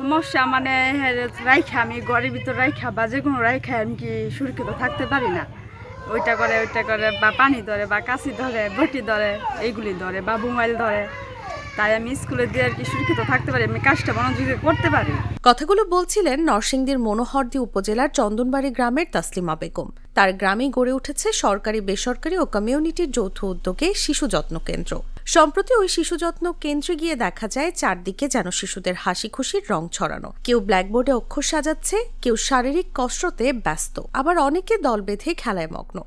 সমস্যা মানে হ্যাঁ, রাইখা আমি ঘরের ভিতর রাইখা বা যে কোনো রাইখা আমি কি সুরক্ষিত থাকতে পারি না? ওইটা করে ওইটা করে বা পানি ধরে বা কাশি ধরে বটি ধরে এইগুলি ধরে বা মোবাইল ধরে। তাই আমি স্কুলে দিয়ে আর কি সুরক্ষিত থাকতে পারি, আমি কাজটা মনোযোগে করতে পারি। কথাগুলো বলছিলেন নরসিংদীর মনোহরদী উপজেলার চন্দনবাড়ি গ্রামের তাসলিমা বেগম। তার গ্রামেই গড়ে উঠেছে সরকারি, বেসরকারি ও কমিউনিটির যৌথ উদ্যোগে শিশু যত্ন কেন্দ্র। সম্প্রতি ওই শিশু যত্ন কেন্দ্রে গিয়ে দেখা যায়, চারদিকে যেন শিশুদের হাসি খুশির রং ছড়ানো। কেউ ব্ল্যাকবোর্ডে অক্ষর সাজাচ্ছে, কেউ শারীরিক কসরতে ব্যস্ত। আবার অনেকে দল বেঁধে খেলায় মগ্ন।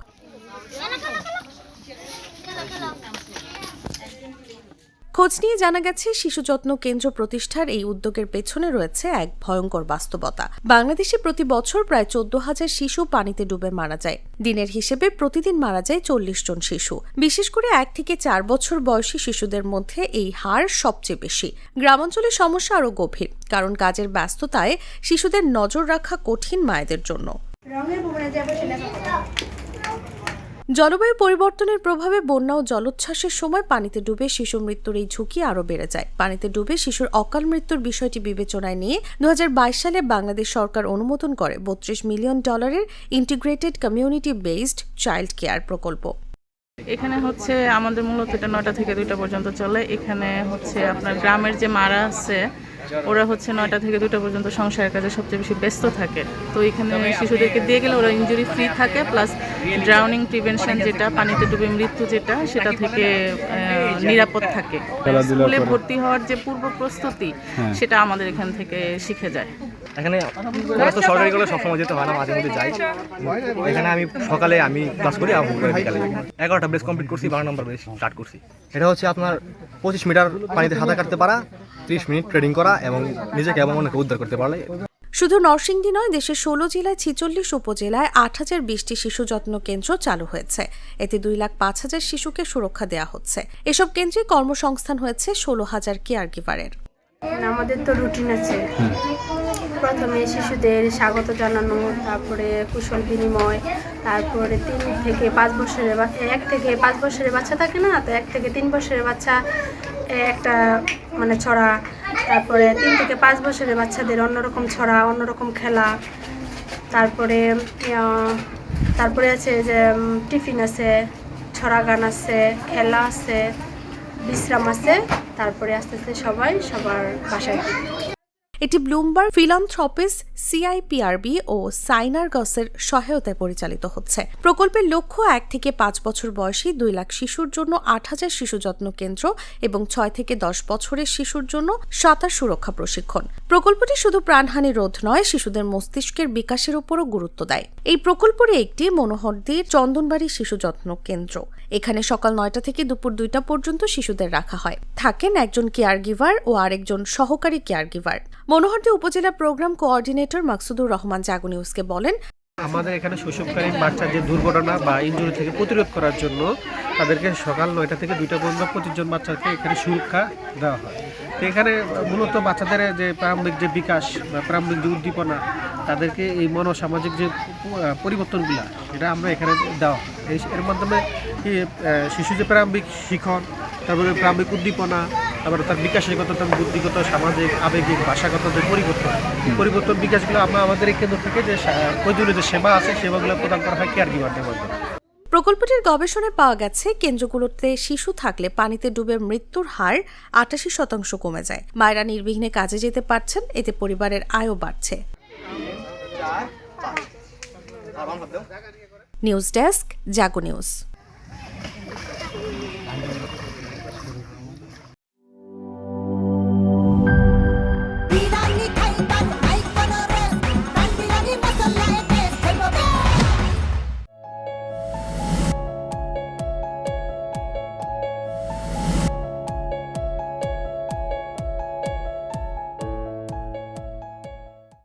খোঁজ নিয়ে জানা গেছে, শিশু যত্ন কেন্দ্র প্রতিষ্ঠার এই উদ্যোগের পেছনে রয়েছে এক ভয়ঙ্কর বাস্তবতা। বাংলাদেশে প্রতি বছর প্রায় চোদ্দ হাজার শিশু পানিতে ডুবে মারা যায়। দিনের হিসেবে প্রতিদিন মারা যায় চল্লিশ জন শিশু। বিশেষ করে এক থেকে চার বছর বয়সী শিশুদের মধ্যে এই হার সবচেয়ে বেশি। গ্রামাঞ্চলে সমস্যা আরও গভীর, কারণ কাজের ব্যস্ততায় শিশুদের নজর রাখা কঠিন মায়েদের জন্য। জলবায়ু পরিবর্তনের প্রভাবে বন্যা ও জলোচ্ছ্বাসের সময় পানিতে ডুবে শিশু মৃত্যুর এই ঝুঁকি আরও বেড়ে যায়। পানিতে ডুবে শিশুর অকাল মৃত্যুর বিষয়টি বিবেচনায় নিয়ে দু হাজার বাইশ সালে বাংলাদেশ সরকার অনুমোদন করে বত্রিশ মিলিয়ন ডলারের integrated community based child care প্রকল্প। এখানে হচ্ছে আমাদের মূলত এটা নয়টা থেকে দুইটা পর্যন্ত চলে। এখানে হচ্ছে আপনার গ্রামের যে মারা আছে ওরা হচ্ছে নয়টা থেকে দুটো পর্যন্ত সংসারের কাজে সবচেয়ে বেশি ব্যস্ত থাকে। তো এখানে শিশুদেরকে দিয়ে গেলে ওরা ইঞ্জুরি ফ্রি থাকে প্লাস ড্রাউনিং প্রিভেনশন যেটা পানিতে ডুবে মৃত্যু যেটা সেটা থেকে নিরাপদ থাকে। স্কুলে ভর্তি হওয়ার যে পূর্ব প্রস্তুতি সেটা আমাদের এখান থেকে শিখে যায়। এখানে তো সরকারি কলেজ সবসময় যেতে হয় না মাঝে মধ্যে যাই। এখানে আমি সকালে আমি ক্লাস করি আর বিকালে এগারোটা বেস কমপ্লিট করছি বারো নম্বর বেস স্টার্ট করছি। এটা হচ্ছে আপনার পঁচিশ মিটার পানিতে সাঁতার কাটতে পারা ত্রিশ মিনিট ট্রেডিং করা এবং নিজেকে এবং অনেকে উদ্ধার করতে পারলে। শুধু নরসিংদী নয় দেশের ষোলো জেলায় ছিচল্লিশ উপজেলায় আট হাজার বিশটি শিশু যত্ন কেন্দ্র চালু হয়েছে। এতে দুই লাখ পাঁচ হাজার শিশুকে সুরক্ষা দেওয়া হচ্ছে। এসব কেন্দ্রে কর্মসংস্থান হয়েছে ষোলো হাজার কেয়ার গিভারের। আমাদের তো রুটিন আছে। প্রথমে শিশুদের স্বাগত জানানো, তারপরে কুশল বিনিময়, তারপরে তিন থেকে পাঁচ বছরের বাচ্চা, এক থেকে পাঁচ বছরের বাচ্চা থাকে না তো এক থেকে তিন বছরের বাচ্চা একটা মানে ছড়া, তারপরে তিন থেকে পাঁচ বছরের বাচ্চাদের অন্যরকম ছড়া, অন্যরকম খেলা, তারপরে তারপরে আছে যে টিফিন আছে, ছড়া গান আছে, খেলা আছে, বিশ্রাম আছে, তারপরে আস্তে আস্তে সবাই সবার বাসায়। এটি ব্লুমবার্গ ফিলান্থ্রপিস সিআইপিআরবি ও সাইনারগসের সহায়তায় পরিচালিত হচ্ছে। প্রকল্পের লক্ষ্য এক থেকে পাঁচ বছর বয়সী দুই লাখ শিশুর জন্য আট হাজার শিশু যত্ন কেন্দ্র এবং ছয় থেকে দশ বছরের শিশুর জন্য সাঁতার সুরক্ষা প্রশিক্ষণ। প্রকল্পটি শুধু প্রাণহানি রোধ নয়, শিশুদের মস্তিষ্কের বিকাশের উপরও গুরুত্ব দেয়। এই প্রকল্পের একটি মনোহরদীর চন্দনবাড়ি শিশু যত্ন কেন্দ্র। এখানে সকাল নয়টা থেকে দুপুর দুইটা পর্যন্ত শিশুদের রাখা হয়। থাকেন একজন কেয়ার গিভার ও আরেকজন সহকারী care giver Monohardi upazila program coordinator Maksudur Rahman জাগুনিউসকে বলেন, আমাদের এখানে শৈশবকালীন বাচ্চার যে দুর্ঘটনা বা ইঞ্জুরি থেকে প্রতিরোধ করার জন্য তাদেরকে সকাল নয়টা থেকে দুইটা পর্যন্ত পঁচিশ জন বাচ্চাকে এখানে সুরক্ষা দেওয়া হয়। তো এখানে মূলত বাচ্চাদের যে প্রারম্ভিক যে বিকাশ বা প্রারম্ভিক যে উদ্দীপনা, তাদেরকে এই মনোসামাজিক যে পরিবর্তনগুলো, এটা আমরা এখানে দেওয়া এই- এর মাধ্যমে শিশু যে প্রারম্ভিক শিখন, তারপরে প্রারম্ভিক উদ্দীপনা, তারপরে তার বিকাশগত, তার বুদ্ধিগত, সামাজিক, আবেগিক, ভাষাগত যে পরিবর্তন পরিবর্তন বিকাশগুলো আমরা আমাদের এই কেন্দ্র থেকে যে প্রয়োজনীয় যে সেবা আছে, সেবাগুলো প্রদান করা হয় কেয়ার গিভারদের মাধ্যমে। প্রকল্পটির গবেষণায় পাওয়া গেছে কেন্দ্রগুলোতে শিশু থাকলে পানিতে ডুবে মৃত্যুর হার আটাশি শতাংশ কমে যায়। মায়েরা নির্বিঘ্নে কাজে যেতে পারছেন এতে পরিবারের আয়ও বাড়ছে। News desk Jago news.